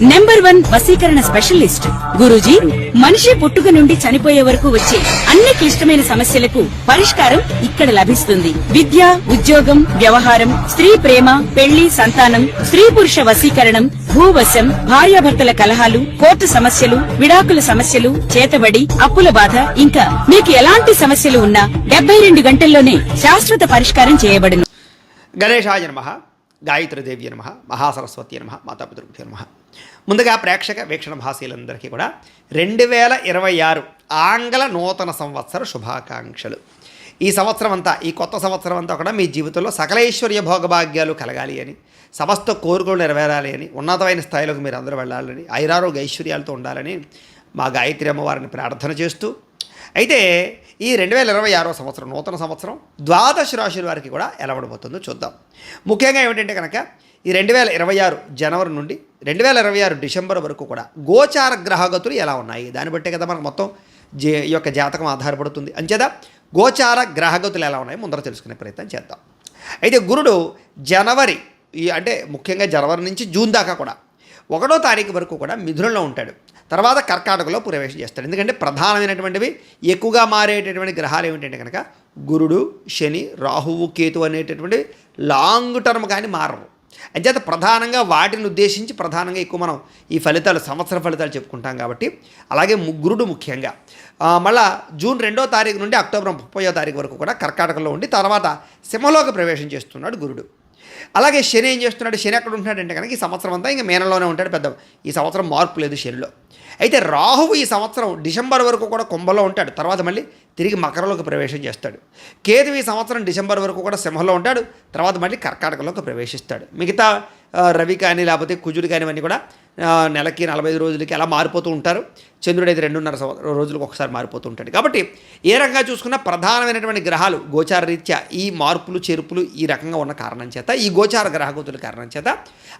Number one వసీకరణ specialist. గురూజీ మనిషి పుట్టుక నుండి చనిపోయే వరకు వచ్చే అన్ని క్లిష్టమైన సమస్యలకు పరిష్కారం ఇక్కడ లభిస్తుంది. విద్య ఉద్యోగం వ్యవహారం స్త్రీ ప్రేమ పెళ్ళి సంతానం స్త్రీ పురుష వసీకరణం భూవశం భార్యాభర్తల కలహాలు కోర్టు సమస్యలు విడాకుల సమస్యలు చేతబడి అప్పుల బాధ ఇంకా మీకు ఎలాంటి సమస్యలు ఉన్నా డెబ్బై రెండు గంటల్లోనే శాశ్వత పరిష్కారం చేయబడును. గణేశాయ నమ గాయత్రీదేవి నమ మహాసరస్వతి నమ మాతాపితృభ్యో నమ. ముందుగా ప్రేక్షక వీక్షణ భాషలందరికీ కూడా రెండు వేల ఇరవై ఆరు ఆంగ్ల నూతన సంవత్సర శుభాకాంక్షలు. ఈ సంవత్సరం అంతా ఈ కొత్త సంవత్సరం అంతా కూడా మీ జీవితంలో సకలైశ్వర్య భోగభాగ్యాలు కలగాలి అని సమస్త కోరికలు నెరవేరాలి అని ఉన్నతమైన స్థాయిలోకి మీరు అందరూ వెళ్ళాలని ఐరారోగ్య ఐశ్వర్యాలతో ఉండాలని మా గాయత్రి అమ్మవారిని ప్రార్థన చేస్తూ అయితే ఈ రెండు వేల ఇరవై ఆరో సంవత్సరం నూతన సంవత్సరం ద్వాదశ రాశుల వారికి కూడా ఎలా ఉండబోతుందో చూద్దాం. ముఖ్యంగా ఏమిటంటే కనుక ఈ రెండు వేల ఇరవై ఆరు జనవరి నుండి రెండు వేల ఇరవై ఆరు డిసెంబర్ వరకు కూడా గోచార గ్రహగతులు ఎలా ఉన్నాయి? దాన్ని బట్టే కదా మనకు మొత్తం జే ఈ యొక్క జాతకం ఆధారపడుతుంది. అంచేత గోచార గ్రహగతులు ఎలా ఉన్నాయి? ముందర తెలుసుకునే ప్రయత్నం చేద్దాం. అయితే గురుడు జనవరి ఈ అంటే ముఖ్యంగా జనవరి నుంచి జూన్ దాకా కూడా ఒకటో తారీఖు వరకు కూడా మిథునంలో ఉంటాడు. తర్వాత కర్కాటకలో ప్రవేశం చేస్తాడు. ఎందుకంటే ప్రధానమైనటువంటివి ఎక్కువగా మారేటటువంటి గ్రహాలు ఏమిటంటే కనుక గురుడు శని రాహువు కేతు అనేటటువంటి లాంగ్ టర్మ్ కానీ మారవు అంచేత ప్రధానంగా వాటిని ఉద్దేశించి ప్రధానంగా ఎక్కువ మనం ఈ ఫలితాలు సంవత్సర ఫలితాలు చెప్పుకుంటాం కాబట్టి అలాగే ముగ్గురుడు ముఖ్యంగా. మళ్ళా జూన్ రెండో తారీఖు నుండి అక్టోబర్ ముప్పయో తారీఖు వరకు కూడా కర్కాటకలో ఉండి తర్వాత సింహలోకి ప్రవేశం చేస్తున్నాడు గురుడు. అలాగే శని ఏం చేస్తున్నాడు? శని ఎక్కడ ఉంటున్నాడంటే కనుక ఈ సంవత్సరం అంతా ఇంకా మేనలోనే ఉంటాడు పెద్ద. ఈ సంవత్సరం మార్పు లేదు శనిలో. అయితే రాహువు ఈ సంవత్సరం డిసెంబర్ వరకు కూడా కుంభలో ఉంటాడు. తర్వాత మళ్ళీ తిరిగి మకరంలోకి ప్రవేశం చేస్తాడు. కేతు ఈ సంవత్సరం డిసెంబర్ వరకు కూడా సింహంలో ఉంటాడు. తర్వాత మళ్ళీ కర్కాటకలోకి ప్రవేశిస్తాడు. మిగతా రవి కానీ లేకపోతే కుజుడు కానీ ఇవన్నీ కూడా నెలకి నలభై ఐదు రోజులకి అలా మారిపోతూ ఉంటారు. చంద్రుడు అయితే రెండున్నర రోజులకు ఒకసారి మారిపోతూ ఉంటాడు. కాబట్టి ఏ రకంగా చూసుకున్నా ప్రధానమైనటువంటి గ్రహాలు గోచార రీత్యా ఈ మార్పులు చేర్పులు ఈ రకంగా ఉన్న కారణం చేత ఈ గోచార గ్రహగతుల కారణం చేత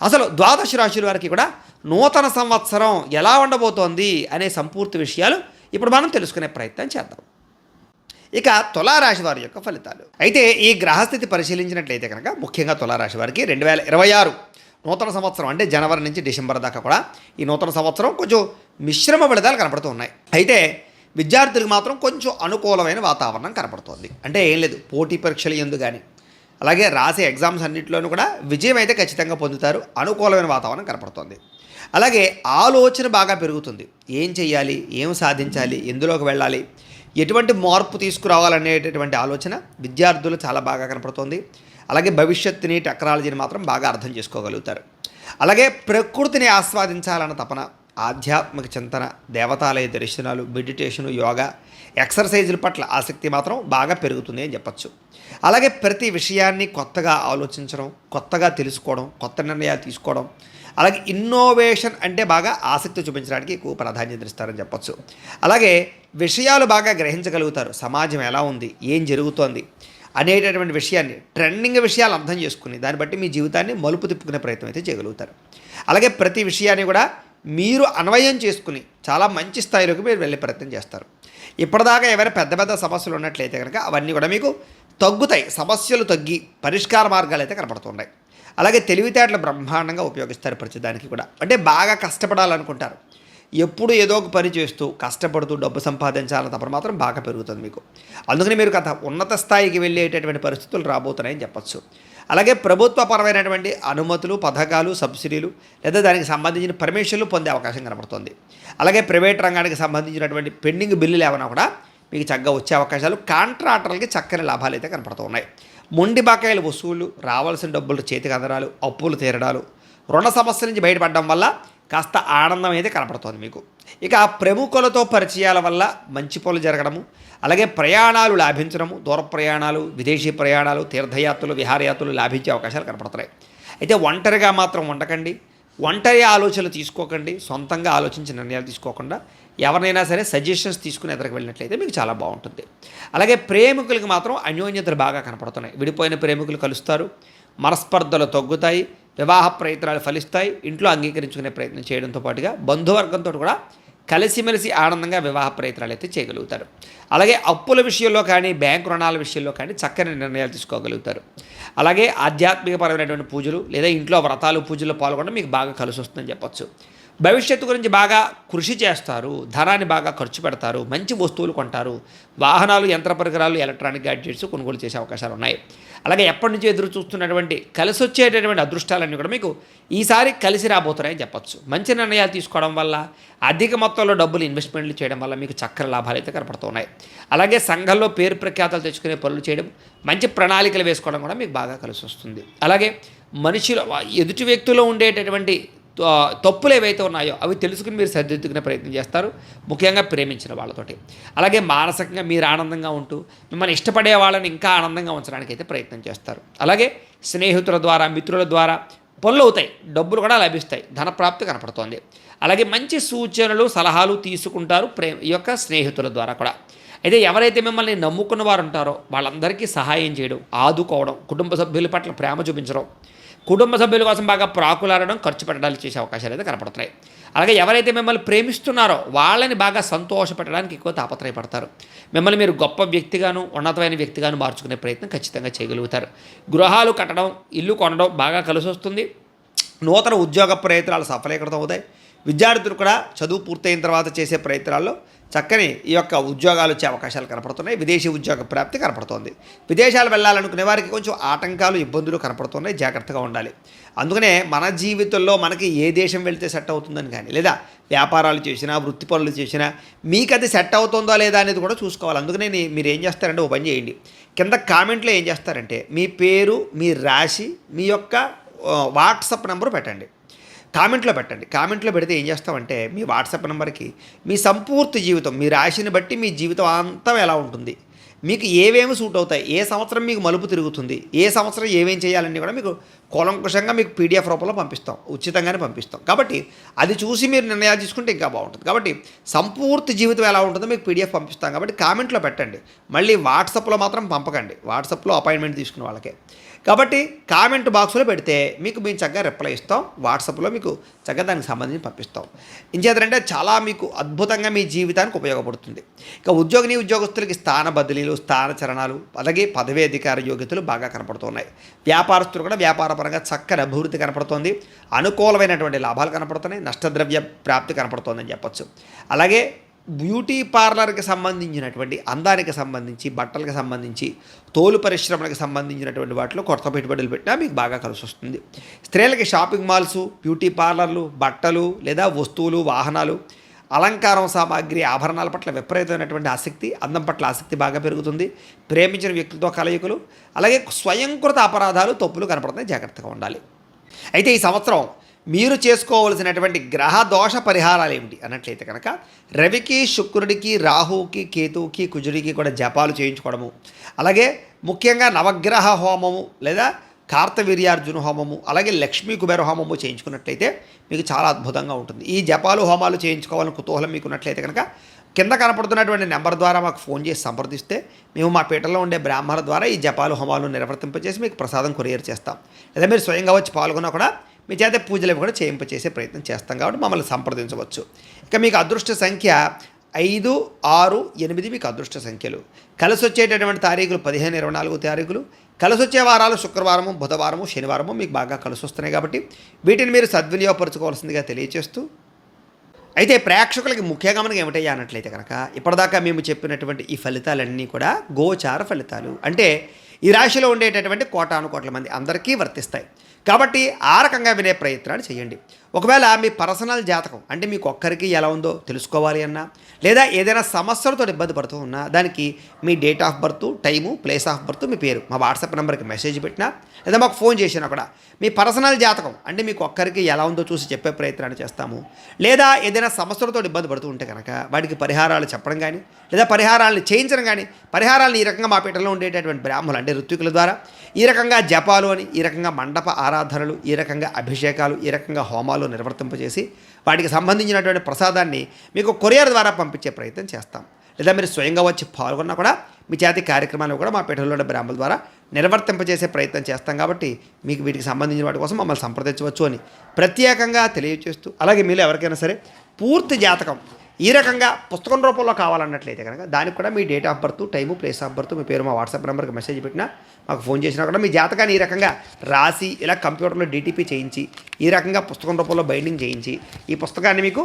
అసలు ద్వాదశ రాశుల వారికి కూడా నూతన సంవత్సరం ఎలా ఉండబోతోంది అనే సంపూర్తి విషయాలు ఇప్పుడు మనం తెలుసుకునే ప్రయత్నం చేద్దాం. ఇక తులారాశి వారి యొక్క ఫలితాలు. అయితే ఈ గ్రహస్థితి పరిశీలించినట్లయితే కనుక ముఖ్యంగా తులారాశి వారికి రెండు వేల ఇరవై ఆరు నూతన సంవత్సరం అంటే జనవరి నుంచి డిసెంబర్ దాకా కూడా ఈ నూతన సంవత్సరం కొంచెం మిశ్రమ ఫలితాలు కనపడుతూ ఉన్నాయి. అయితే విద్యార్థులకు మాత్రం కొంచెం అనుకూలమైన వాతావరణం కనపడుతోంది. అంటే ఏం లేదు పోటీ పరీక్షలు ఎందు కానీ అలాగే రాసే ఎగ్జామ్స్ అన్నింటిలోనూ కూడా విజయం అయితే ఖచ్చితంగా పొందుతారు అనుకూలమైన వాతావరణం కనపడుతోంది. అలాగే ఆలోచన బాగా పెరుగుతుంది. ఏం చేయాలి ఏం సాధించాలి ఎందులోకి వెళ్ళాలి ఎటువంటి మార్పు తీసుకురావాలనేటటువంటి ఆలోచన విద్యార్థులు చాలా బాగా కనపడుతోంది. అలాగే భవిష్యత్తుని టెక్నాలజీని మాత్రం బాగా అర్థం చేసుకోగలుగుతారు. అలాగే ప్రకృతిని ఆస్వాదించాలన్న తపన ఆధ్యాత్మిక చింతన దేవతాలయ దర్శనాలు మెడిటేషను యోగా ఎక్సర్సైజుల పట్ల ఆసక్తి మాత్రం బాగా పెరుగుతుంది అని చెప్పచ్చు. అలాగే ప్రతి విషయాన్ని కొత్తగా ఆలోచించడం కొత్తగా తెలుసుకోవడం కొత్త నిర్ణయాలు తీసుకోవడం అలాగే ఇన్నోవేషన్ అంటే బాగా ఆసక్తి చూపించడానికి ఎక్కువ ప్రాధాన్యత ఇస్తారని చెప్పచ్చు. అలాగే విషయాలు బాగా గ్రహించగలుగుతారు. సమాజం ఎలా ఉంది? ఏం జరుగుతోంది? అనేటటువంటి విషయాన్ని ట్రెండింగ్ విషయాలు అర్థం చేసుకుని దాన్ని బట్టి మీ జీవితాన్ని మలుపు తిప్పుకునే ప్రయత్నం అయితే చేయగలుగుతారు. అలాగే ప్రతి విషయాన్ని కూడా మీరు అన్వయం చేసుకుని చాలా మంచి స్థాయిలోకి మీరు వెళ్ళే ప్రయత్నం చేస్తారు. ఇప్పటిదాకా ఏవైనా పెద్ద పెద్ద సమస్యలు ఉన్నట్లయితే కనుక అవన్నీ కూడా మీకు తగ్గుతాయి. సమస్యలు తగ్గి పరిష్కార మార్గాలు అయితే కనపడుతున్నాయి. అలాగే తెలివితేటలు బ్రహ్మాండంగా ఉపయోగిస్తారు ప్రతిదానికి కూడా. అంటే బాగా కష్టపడాలనుకుంటారు. ఎప్పుడు ఏదో ఒక పని చేస్తూ కష్టపడుతూ డబ్బు సంపాదించాలని తప్పని మాత్రం బాగా పెరుగుతుంది మీకు. అందుకని మీరు కథ ఉన్నత స్థాయికి వెళ్ళేటటువంటి పరిస్థితులు రాబోతున్నాయని చెప్పచ్చు. అలాగే ప్రభుత్వపరమైనటువంటి అనుమతులు పథకాలు సబ్సిడీలు లేదా దానికి సంబంధించిన పర్మిషన్లు పొందే అవకాశం కనబడుతుంది. అలాగే ప్రైవేట్ రంగానికి సంబంధించినటువంటి పెండింగ్ బిల్లులు ఏమైనా కూడా మీకు చక్కగా వచ్చే అవకాశాలు కాంట్రాక్టర్లకి చక్కని లాభాలు అయితే కనపడుతున్నాయి. మొండి బకాయిల వసూళ్ళు రావాల్సిన డబ్బులు చేతికి అందరాలు అప్పులు తీరడాలు రుణ సమస్య నుంచి బయటపడడం వల్ల కాస్త ఆనందం అయితే కనపడుతోంది మీకు. ఇక ప్రముఖులతో పరిచయాల వల్ల మంచి పనులు జరగడము అలాగే ప్రయాణాలు లాభించడము దూర ప్రయాణాలు విదేశీ ప్రయాణాలు తీర్థయాత్రలు విహారయాత్రలు లాభించే అవకాశాలు కనపడుతున్నాయి. అయితే ఒంటరిగా మాత్రం ఉండకండి ఒంటరి ఆలోచనలు తీసుకోకండి సొంతంగా ఆలోచించి నిర్ణయాలు తీసుకోకుండా ఎవరినైనా సరే సజెషన్స్ తీసుకుని ఎదురుకు వెళ్ళినట్లయితే మీకు చాలా బాగుంటుంది. అలాగే ప్రేమికులకు మాత్రం అన్యోన్యతలు బాగా కనపడుతున్నాయి. విడిపోయిన ప్రేమికులు కలుస్తారు మనస్పర్ధలు తగ్గుతాయి వివాహ ప్రయత్నాలు ఫలిస్తాయి. ఇంట్లో అంగీకరించుకునే ప్రయత్నం చేయడంతో పాటుగా బంధువర్గంతో కూడా కలిసిమెలిసి ఆనందంగా వివాహ ప్రయత్నాలు అయితే చేయగలుగుతారు. అలాగే అప్పుల విషయంలో కానీ బ్యాంకు రుణాల విషయంలో కానీ చక్కని నిర్ణయాలు తీసుకోగలుగుతారు. అలాగే ఆధ్యాత్మికపరమైనటువంటి పూజలు లేదా ఇంట్లో వ్రతాలు పూజల్లో పాల్గొనడం మీకు బాగా కలిసి వస్తుందని చెప్పొచ్చు. భవిష్యత్తు గురించి బాగా కృషి చేస్తారు. ధనాన్ని బాగా ఖర్చు పెడతారు. మంచి వస్తువులు కొంటారు. వాహనాలు యంత్ర పరికరాలు ఎలక్ట్రానిక్ గ్యాడ్జెట్స్ కొనుగోలు చేసే అవకాశాలు ఉన్నాయి. అలాగే ఎప్పటి నుంచి ఎదురు చూస్తున్నటువంటి కలిసి వచ్చేటటువంటి అదృష్టాలన్నీ కూడా మీకు ఈసారి కలిసి రాబోతున్నాయని చెప్పచ్చు. మంచి నిర్ణయాలు తీసుకోవడం వల్ల అధిక మొత్తంలో డబ్బులు ఇన్వెస్ట్మెంట్లు చేయడం వల్ల మీకు చక్కర లాభాలు అయితే కనపడుతున్నాయి అలాగే సంఘంలో పేరు ప్రఖ్యాతలు తెచ్చుకునే పనులు చేయడం మంచి ప్రణాళికలు వేసుకోవడం కూడా మీకు బాగా కలిసి వస్తుంది అలాగే మనిషిలో ఎదుటి వ్యక్తిలో ఉండేటటువంటి తప్పులు ఏవైతే ఉన్నాయో అవి తెలుసుకుని మీరు సరిదిద్దుకునే ప్రయత్నం చేస్తారు. ముఖ్యంగా ప్రేమించిన వాళ్ళతోటి. అలాగే మానసికంగా మీరు ఆనందంగా ఉంటూ మిమ్మల్ని ఇష్టపడే వాళ్ళని ఇంకా ఆనందంగా ఉంచడానికి అయితే ప్రయత్నం చేస్తారు. అలాగే స్నేహితుల ద్వారా మిత్రుల ద్వారా పనులు అవుతాయి. డబ్బులు కూడా లభిస్తాయి. ధనప్రాప్తి కనపడుతోంది. అలాగే మంచి సూచనలు సలహాలు తీసుకుంటారు ప్రే ఈ యొక్క స్నేహితుల ద్వారా కూడా. అయితే ఎవరైతే మిమ్మల్ని నమ్ముకున్న వారు ఉంటారో వాళ్ళందరికీ సహాయం చేయడం ఆదుకోవడం కుటుంబ సభ్యుల పట్ల ప్రేమ చూపించడం కుటుంబ సభ్యుల కోసం బాగా ప్రాకులాడడం ఖర్చు పెట్టడాలు చేసే అవకాశాలు అయితే కనపడుతున్నాయి. అలాగే ఎవరైతే మిమ్మల్ని ప్రేమిస్తున్నారో వాళ్ళని బాగా సంతోషపెట్టడానికి ఎక్కువ తాపత్రయపడతారు. మిమ్మల్ని మీరు గొప్ప వ్యక్తిగాను ఉన్నతమైన వ్యక్తిగాను మార్చుకునే ప్రయత్నం ఖచ్చితంగా చేయగలుగుతారు. గృహాలు కట్టడం ఇల్లు కొనడం బాగా కలిసి వస్తుంది. నూతన ఉద్యోగ ప్రయత్నాలు సఫలీకృతం అవుతాయి. విద్యార్థులు కూడా చదువు పూర్తయిన తర్వాత చేసే ప్రయత్నాల్లో చక్కని ఈ యొక్క ఉద్యోగాలు వచ్చే అవకాశాలు కనపడుతున్నాయి. విదేశీ ఉద్యోగ ప్రాప్తి కనపడుతోంది. విదేశాలు వెళ్ళాలనుకునే వారికి కొంచెం ఆటంకాలు ఇబ్బందులు కనపడుతున్నాయి. జాగ్రత్తగా ఉండాలి. అందుకనే మన జీవితంలో మనకి ఏ దేశం వెళ్తే సెట్ అవుతుందని కానీ లేదా వ్యాపారాలు చేసినా వృత్తి పనులు చేసినా మీకు అది సెట్ అవుతుందో లేదా అనేది కూడా చూసుకోవాలి. అందుకనే మీరు ఏం చేస్తారంటే ఓ పని చేయండి. కింద కామెంట్లో ఏం చేస్తారంటే మీ పేరు మీ రాశి మీ యొక్క వాట్సప్ నెంబర్ పెట్టండి. కామెంట్లో పెట్టండి. కామెంట్లో పెడితే ఏం చేస్తామంటే మీ వాట్సాప్ నెంబర్కి మీ సంపూర్తి జీవితం మీ రాశిని బట్టి మీ జీవితం అంతా ఎలా ఉంటుంది? మీకు ఏవేమి సూట్ అవుతాయి? ఏ సంవత్సరం మీకు మలుపు తిరుగుతుంది? ఏ సంవత్సరం ఏమేం చేయాలని కూడా మీకు కూలంకుషంగా మీకు పీడిఎఫ్ రూపంలో పంపిస్తాం. ఉచితంగానే పంపిస్తాం. కాబట్టి అది చూసి మీరు నిర్ణయాలు తీసుకుంటే ఇంకా బాగుంటుంది. కాబట్టి సంపూర్తి జీవితం ఎలా ఉంటుందో మీకు పీడిఎఫ్ పంపిస్తాం. కాబట్టి కామెంట్లో పెట్టండి. మళ్ళీ వాట్సాప్లో మాత్రం పంపకండి. వాట్సాప్లో అపాయింట్మెంట్ తీసుకున్న వాళ్ళకే. కాబట్టి కామెంట్ బాక్స్లో పెడితే మీకు మేము చక్కగా రిప్లై ఇస్తాం. వాట్సాప్లో మీకు చక్కగా దానికి సంబంధించి పంపిస్తాం. ఇంచేతంటే చాలా మీకు అద్భుతంగా మీ జీవితానికి ఉపయోగపడుతుంది. ఇక ఉద్యోగిని ఉద్యోగస్తులకి స్థాన బదిలీలు స్థాన చరణాలు అలాగే పదవీ అధికార యోగ్యతలు బాగా కనపడుతున్నాయి. వ్యాపారస్తులు కూడా వ్యాపారపరంగా చక్కని అభివృద్ధి కనపడుతోంది. అనుకూలమైనటువంటి లాభాలు కనపడుతున్నాయి. నష్టద్రవ్య ప్రాప్తి కనపడుతోందని చెప్పచ్చు. అలాగే బ్యూటీ పార్లర్కి సంబంధించినటువంటి అందానికి సంబంధించి బట్టలకు సంబంధించి తోలు పరిశ్రమలకు సంబంధించినటువంటి వాటిలో కొత్త పెట్టుబడులు పెట్టినా మీకు బాగా కలిసి వస్తుంది. స్త్రీలకి షాపింగ్ మాల్స్ బ్యూటీ పార్లర్లు బట్టలు లేదా వస్తువులు వాహనాలు అలంకారం సామాగ్రి ఆభరణాల పట్ల విపరీతమైనటువంటి ఆసక్తి అందం పట్ల ఆసక్తి బాగా పెరుగుతుంది. ప్రేమించిన వ్యక్తులతో కలయికలు అలాగే స్వయంకృత అపరాధాలు తప్పులు కనపడుతున్నాయి. జాగ్రత్తగా ఉండాలి. అయితే ఈ సంవత్సరం మీరు చేసుకోవలసినటువంటి గ్రహ దోష పరిహారాలు ఏమిటి? అన్నట్లయితే కనుక రవికి శుక్రుడికి రాహుకి కేతువుకి కుజుడికి కూడా జపాలు చేయించుకోవడము. అలాగే ముఖ్యంగా నవగ్రహ హోమము లేదా కార్తవీర్యార్జున హోమము అలాగే లక్ష్మీ కుబేర హోమము చేయించుకున్నట్లయితే మీకు చాలా అద్భుతంగా ఉంటుంది. ఈ జపాలు హోమాలు చేయించుకోవాలని కుతూహలం మీకు ఉన్నట్లయితే కనుక కింద కనపడుతున్నటువంటి నెంబర్ ద్వారా మాకు ఫోన్ చేసి సంప్రదిస్తే మేము మా పీటలో ఉండే బ్రాహ్మణ ద్వారా ఈ జపాలు హోమాలు నిర్వర్తింపజేసి మీకు ప్రసాదం కొరియర్ చేస్తాం. లేదా మీరు స్వయంగా వచ్చి పాల్గొన్నా కూడా మీ చేత పూజలు కూడా చేయింపచేసే ప్రయత్నం చేస్తాం కాబట్టి మమ్మల్ని సంప్రదించవచ్చు. ఇక మీకు అదృష్ట సంఖ్య ఐదు ఆరు ఎనిమిది మీకు అదృష్ట సంఖ్యలు. కలిసి వచ్చేటటువంటి తారీఖులు పదిహేను ఇరవై నాలుగు తారీఖులు. కలిసి వచ్చే వారాలు శుక్రవారము బుధవారము శనివారము మీకు బాగా కలిసి వస్తున్నాయి కాబట్టి వీటిని మీరు సద్వినియోగపరచుకోవాల్సిందిగా తెలియచేస్తూ. అయితే ప్రేక్షకులకి ముఖ్య గమనం ఏమిటయ్యా అన్నట్లయితే కనుక ఇప్పటిదాకా మేము చెప్పినటువంటి ఈ ఫలితాలన్నీ కూడా గోచార ఫలితాలు. అంటే ఈ రాశిలో ఉండేటటువంటి కోటాను కోట్ల మంది అందరికీ వర్తిస్తాయి. కాబట్టి ఆ రకంగా వినే ప్రయత్నాన్ని చేయండి. ఒకవేళ మీ పర్సనల్ జాతకం అంటే మీకు ఒక్కరికి ఎలా ఉందో తెలుసుకోవాలి అన్నా లేదా ఏదైనా సమస్యలతో ఇబ్బంది పడుతూ ఉన్నా దానికి మీ date of birth time place of birth మీ పేరు మా వాట్సాప్ నెంబర్కి మెసేజ్ పెట్టినా లేదా మాకు ఫోన్ చేసినా కూడా మీ పర్సనల్ జాతకం అంటే మీకు ఒక్కరికి ఎలా ఉందో చూసి చెప్పే ప్రయత్నాన్ని చేస్తాము. లేదా ఏదైనా సమస్యలతో ఇబ్బంది పడుతూ ఉంటే కనుక వాటికి పరిహారాలు చెప్పడం కానీ లేదా పరిహారాలను చేయించడం కానీ పరిహారాలను ఈ రకంగా మా పీఠంలో ఉండేటటువంటి బ్రాహ్మణులు అంటే ఋత్వికుల ద్వారా ఈ రకంగా జపాలు అని ఈ రకంగా మండప ఆరాధనలు ఈ రకంగా అభిషేకాలు ఈ రకంగా హోమాలు నిర్వర్తింపజేసి వాటికి సంబంధించినటువంటి ప్రసాదాన్ని మీకు కొరియర్ ద్వారా పంపించే ప్రయత్నం చేస్తాం. లేదా మీరు స్వయంగా వచ్చి పాల్గొన్నా కూడా మీ చేతి కార్యక్రమాలు కూడా మా పీఠంలోని బ్రాహ్మణుల ద్వారా నిర్వర్తింపజేసే ప్రయత్నం చేస్తాం కాబట్టి మీకు వీటికి సంబంధించిన వాటి కోసం మమ్మల్ని సంప్రదించవచ్చు అని ప్రత్యేకంగా తెలియజేస్తూ అలాగే మీరు ఎవరికైనా సరే పూర్తి జాతకం ఈ రకంగా పుస్తకం రూపంలో కావాలన్నట్లయితే కనుక దానికి కూడా మీ date of birth time place of birth మీ పేరు మా వాట్సాప్ నెంబర్కి మెసేజ్ పెట్టినా మాకు ఫోన్ చేసినా కూడా మీ జాతకాన్ని ఈ రకంగా రాసి ఇలా కంప్యూటర్లో డీటీపీ చేయించి ఈ రకంగా పుస్తకం రూపంలో బైండింగ్ చేయించి ఈ పుస్తకాన్ని మీకు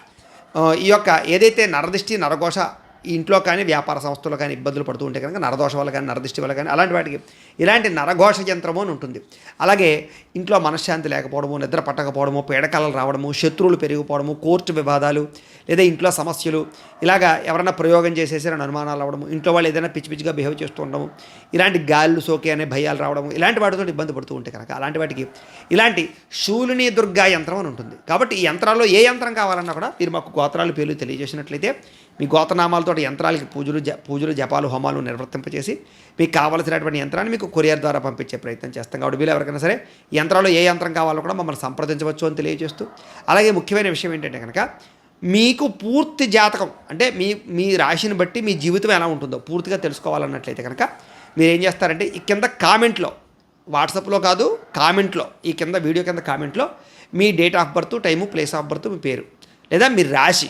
ఈ యొక్క ఏదైతే నరదృష్టి నరఘోష ఇంట్లో కానీ వ్యాపార సంస్థలు కానీ ఇబ్బందులు పడుతూ ఉంటే కనుక నరదోష వల్ల కానీ నరదృష్టి వల్ల కానీ అలాంటి వాటికి ఇలాంటి నరఘోష యంత్రము అని ఉంటుంది. అలాగే ఇంట్లో మనశ్శాంతి లేకపోవడము నిద్ర పట్టకపోవడము పీడకలలు రావడము శత్రువులు పెరిగిపోవడము కోర్టు వివాదాలు లేదా ఇంట్లో సమస్యలు ఇలాగా ఎవరైనా ప్రయోగం చేసేసి అనుమానాలు అవ్వడము ఇంట్లో వాళ్ళు ఏదైనా పిచ్చి పిచ్చిగా బిహేవ్ చేస్తూ ఉండడము ఇలాంటి గాళ్ళు సోకే అనే భయాలు రావడము ఇలాంటి వాటితో ఇబ్బంది పడుతూ ఉంటే కనుక అలాంటి వాటికి ఇలాంటి శూలిని దుర్గా యంత్రం అని ఉంటుంది. కాబట్టి ఈ యంత్రాల్లో ఏ యంత్రం కావాలన్నా కూడా మీరు మాకు గోత్రాలు పేర్లు తెలియజేసినట్లయితే మీ గోతనామాలతో యంత్రాలకి పూజలు జ పూజలు జపాలు హోమాలు నిర్వర్తింపచేసి మీకు కావలసినటువంటి యంత్రాన్ని మీకు కొరియర్ ద్వారా పంపించే ప్రయత్నం చేస్తాం. కాబట్టి వీళ్ళు ఎవరికైనా సరే యంత్రాలు ఏ యంత్రం కావాలో కూడా మమ్మల్ని సంప్రదించవచ్చు అని తెలియజేస్తూ అలాగే ముఖ్యమైన విషయం ఏంటంటే కనుక మీకు పూర్తి జాతకం అంటే మీ మీ రాశిని బట్టి మీ జీవితం ఎలా ఉంటుందో పూర్తిగా తెలుసుకోవాలన్నట్లయితే కనుక మీరు ఏం చేస్తారంటే ఈ కింద కామెంట్లో వాట్సాప్లో కాదు కామెంట్లో ఈ కింద వీడియో కింద కామెంట్లో మీ date of birth time place of birth మీ పేరు లేదా మీ రాశి